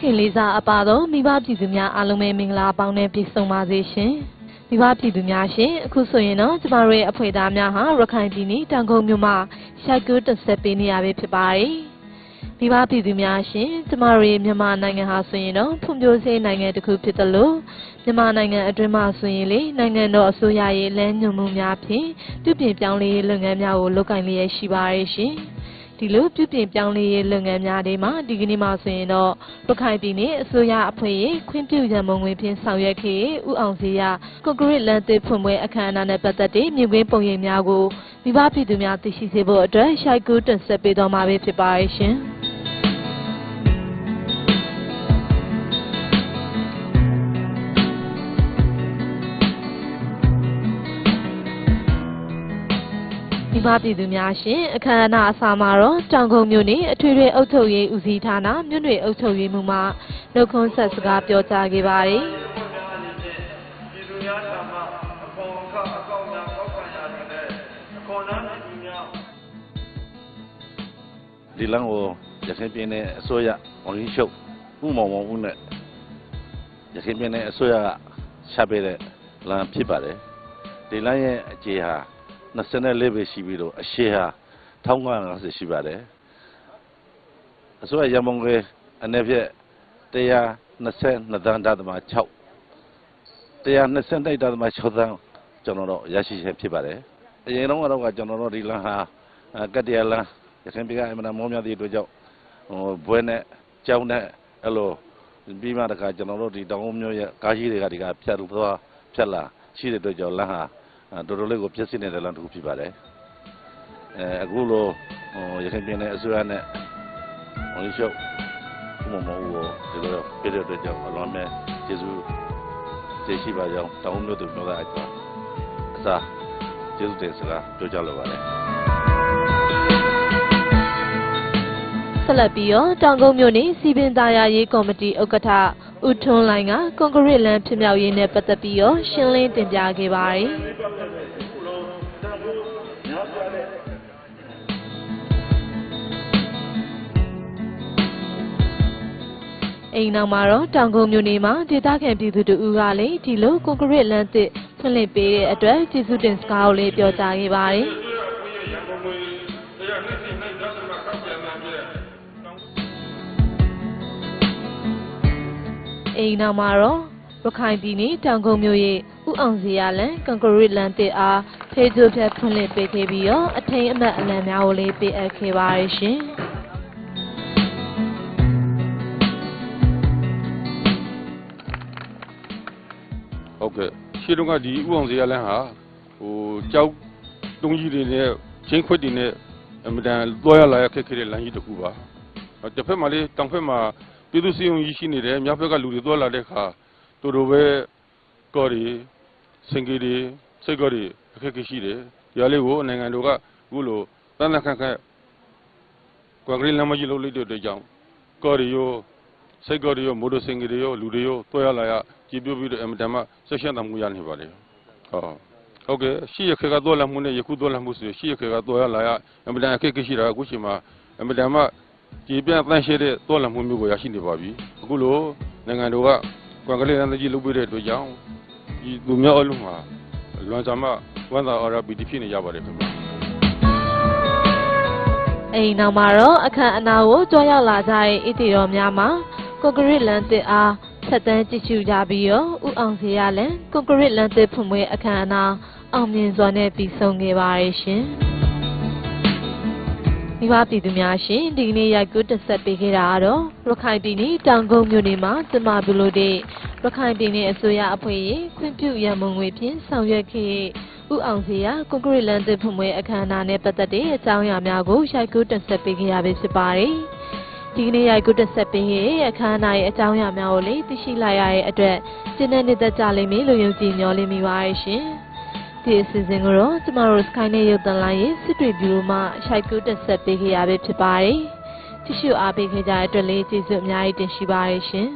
ခင်လေးစားအပ်ပါသောမိဘပြည်သူများအားလုံးပဲမင်္ဂလာပေါင်းနဲ့ပြည့်စုံပါစေရှင်မိဘပြည်သူများရှင်အခုဆိုရင်တော့ကျမတို့ရဲ့အဖွဲ့သားများဟာရခိုင်ပြည်နယ်တောင်ကုန်းမြို့မှာရှိုက်ကူးတက်ဆက်ပေးနေရပြီဖြစ်ပါတယ်မိဘပြည်သူများရှင်ကျမတို့ရဲ့မြန်မာနိုင်ငံဟာဆိုရင်တော့ဖွံ့ဖြိုးဆဲနိုင်ငံတစ်ခုဖြစ်တယ်လို့မြန်မာနိုင်ငံအတွင်းမှာဆိုရင်လေနိုင်ငံတော်အစိုးရရဲ့လမ်းညွှန်မှုများဖြင့်ပြုပြင်ပြောင်းလဲရေးလုပ်ငန်းများကိုလုပ်ကိုင်လျက်ရှိပါရဲ့ရှင် ဒီလိုပြုပြင်ပြောင်းလဲရေးလုပ်ငန်းများတွေမှာဒီကနေ့မှာဆိုရင်တော့ရခိုင်ပြည်နယ်အစိုးရအဖွဲ့ရဲ့ခွင့်ပြုရန်ပုံငွေဖြင့်ဆောင်ရွက်ခဲ့တဲ့ဥအောင်စီရကွန်ကရစ်လမ်းသစ်ဖွင့်ပွဲအခမ်းအနားနဲ့ပတ်သက်တဲ့မြင်ကွင်းပုံရိပ်များကိုမိဘပြည်သူများသိရှိစေဖို့အတွက်ရှိုက်ကူးတင်ဆက်ပေးတော်မှာပဲဖြစ်ပါရဲ့ရှင်။ ဒီပါပြည်သူများရှင်အခမ်းအနားအစာမှာတော့တောင်ကုန်းမြို့နယ်အထွေထွေအုပ်ချုပ်ရေးဦးစီးဌာနမြို့နယ်အုပ်ချုပ်ရေးမှူးမှနှုတ်ခွန်းဆက်စကားပြောကြားခဲ့ပါတယ်ပြည်သူများထံမှအခွန်အခအကောက်များကောက်ခံရတဲ့အခွန်နှမ်းပြည်သူများဒီလမ်းကိုရခိုင်ပြည်နယ်အစိုးရဝန်ကြီးချုပ်ဥမောင်မောင်ဦးနဲ့ရခိုင်ပြည်နယ်အစိုးရကရှာပေးတဲ့လမ်းဖြစ်ပါတယ်ဒီလမ်းရဲ့အကျေဟာ 24ပဲရှိပြီးတော့အရှေ့ဟာ1950ရှိပါတယ်အစိုးရရမုံကအနေဖြင့်122တန်းဓာတ်မ6 122ဓာတ်မ6တန်းကျွန်တော်တို့ရရှိချက်ဖြစ်ပါတယ်အရင်တော့ကတော့ကျွန်တော်တို့ဒီလမ်းဟာအဲကတ္တရလမ်းရခိုင်ပြည်ကအမှန်တမောများသည့်အတွက်ကြောင့်ဟိုဘွဲနဲ့ကြောင်းနဲ့အဲ့လိုပြီးမှတခါကျွန်တော်တို့ဒီတောင်ကုန်းမျိုးရဲ့ကားကြီးတွေကဒီကဖြတ်သွားဖြတ်လာရှိတဲ့အတွက်ကြောင့်လမ်းဟာအဲ တော်တော်လေးကိုပြည့်စည်နေတဲ့လမ်းတစ်ခုဖြစ်ပါတယ်အဲအခုလိုဟိုရခိုင်ပြည်နယ်အစိုးရနဲ့ဝန်ကြီးချုပ်ဥမ္မာမောဦးကိုဒီလိုပြည့်တဲ့အတွက်ကြောင့်အလွန်မဲ့ကျေးဇူးကျေးရှိပါကြောင်းတောင်ကုန်းမျိုးသူမျိုးသားအကြောင်းအစားကျေးဇူးတင်စကားပြောကြလိုပါတယ်ဆက်လက်ပြီးတော့တောင်ကုန်းမြို့နယ်စီပင်သားရရေးကော်မတီဥက္ကဋ္ဌ ဦးထွန်းလိုင်ကကွန်ကရစ်လမ်းဖြစ်မြောက်ရေးနဲ့ပတ်သက်ပြီးတော့ရှင်းလင်းတင်ပြခဲ့ပါတယ်အိမ်နောက်မှာတော့တောင်ကုန်းမြို့နယ်မှာဒေသခံပြည်သူတို့ကလည်းဒီလိုကွန်ကရစ်လမ်းသစ်ဖွင့်လှစ်ပေးတဲ့အတွက်ကျေးဇူးတင်စကားကိုလည်းပြောကြားခဲ့ပါတယ် အိမ်နောက်မှာတော့ရခိုင်ပြည်နယ်တောင်ကုန်းမြို့ရဲ့ဥအောင်စီရလန်ကွန်ကရစ်လမ်းသစ်အားဖေးကျိုးဖြတ်ဖွင့်လှစ်ပေးခဲ့ပြီးတော့အထိန်အမှတ်အလံများကိုလည်းပေးအပ်ခဲ့ပါတယ်ရှင်ဟုတ်ကဲ့ရှေ့တုန်းကဒီဥအောင်စရာလမ်းဟာဟိုကြောက်တုံးကြီးတွေနဲ့ချင်းခွက်တွေနဲ့အမတန်သွားရလာရခက်ခဲတဲ့လမ်းကြီးတစ်ခုပါအဲ့တစ်ဖက်မှာလေတောင်ဖက်မှာ ပြည်သူ့စီယုံကြီးရှိနေတယ်မြောက်ဖက်ကလူတွေသွားလာတဲ့အခါတို့တို့ပဲကော်ရီစင်ကြီးတွေစိတ်ကော်ရီအခက်အခဲရှိတယ်ဒီအလေးကိုနိုင်ငံတော်ကအခုလိုတန်တန်ခန့်ခန့်ကွန်ကရစ်လမ်းမကြီးလုပ်လိုက်တဲ့အတွက်ကြောင့်ကော်ရီရောစိတ်ကော်တွေရောမိုတိုစင်ကြီးတွေရောလူတွေရောတွဲရလာရကြည်ပြပြီးတော့အမတန်မှဆက်ရှင်းတမှုရနေပါလေဟောဟုတ်ကဲ့ရှိရခေကတော့လာမှုနဲ့ယခုတော့လာမှုဆိုရှိရခေကတော့ရလာရအမတန်အခက်အခဲရှိတာအခုချိန်မှာအမတန်မှ ကြည်ပြန့်တန့်ရှင်းတဲ့တော့လာမှုမျိုးကိုရရှိနေပါပြီအခုလိုနိုင်ငံတော်ကကွန်ကလေးတန်းကြီးလုပ်ပေးတဲ့အတွက်ကြောင့်ဒီလူမျိုးအလုံးမှာလွန်စွာမှဝန်သာအော်ရပီတီဖြစ်နေကြပါတယ်ခင်ဗျာအိမ်နောက်မှာတော့အခမ်းအနားကိုကြွရောက်လာကြတဲ့ဣတိတော်များမှာကွန်ကရစ်လမ်းသစ်အားဆက်တန်းကြည့်ရှုကြပြီးတော့ဥအောင်စီရလန်ကွန်ကရစ်လမ်းသစ်ဖွင့်ပွဲအခမ်းအနားအောင်မြင်စွာနဲ့ပြီးဆုံးခဲ့ပါတယ်ရှင် မိဘပြည်သူများရှင်ဒီကနေ့ရိုက်ကူးတက်ဆက်ပေးခဲ့တာကတော့ရခိုင်ပြည်နယ်တောင်ကုန်းမြို့နယ်မှာကျမပြုလို့တဲ့ရခိုင်ပြည်နယ်အစိုးရအဖွဲ့ရဲ့ခွင့်ပြုရန်ပုံငွေဖြင့်ဆောင်ရွက်ခဲ့တဲ့ဥအောင်စီရကွန်ကရစ်လမ်းသစ်ဖွင့်ပွဲအခမ်းအနားနဲ့ပတ်သက်တဲ့အကြောင်းအရာများကိုရိုက်ကူးတက်ဆက်ပေးခဲ့ရပြီဖြစ်ပါတယ်ဒီကနေ့ရိုက်ကူးတက်ဆက်ပေးခဲ့တဲ့အခမ်းအနားရဲ့အကြောင်းအရာများကိုလည်းသိရှိလိုက်ရတဲ့အတွက်ကျင်းတဲ့နှစ်သက်ကြလိမ့်မယ်လို့ယုံကြည်မျှော်လင့်မိပါတယ်ရှင် ဒီအစီအစဉ်ကိုတော့ကျမတို့ Sky နဲ့ရုပ်သံလိုင်းရဲ့စစ်တွေဗျူရိုမှရိုက်ကူးတက်ဆက်ပေးခဲ့ရပြီဖြစ်ပါတယ်ကြည့်ရှုအားပေးခဲ့ကြတဲ့အတွက်လည်းကျေးဇူးအများကြီးတင်ရှိပါတယ်ရှင်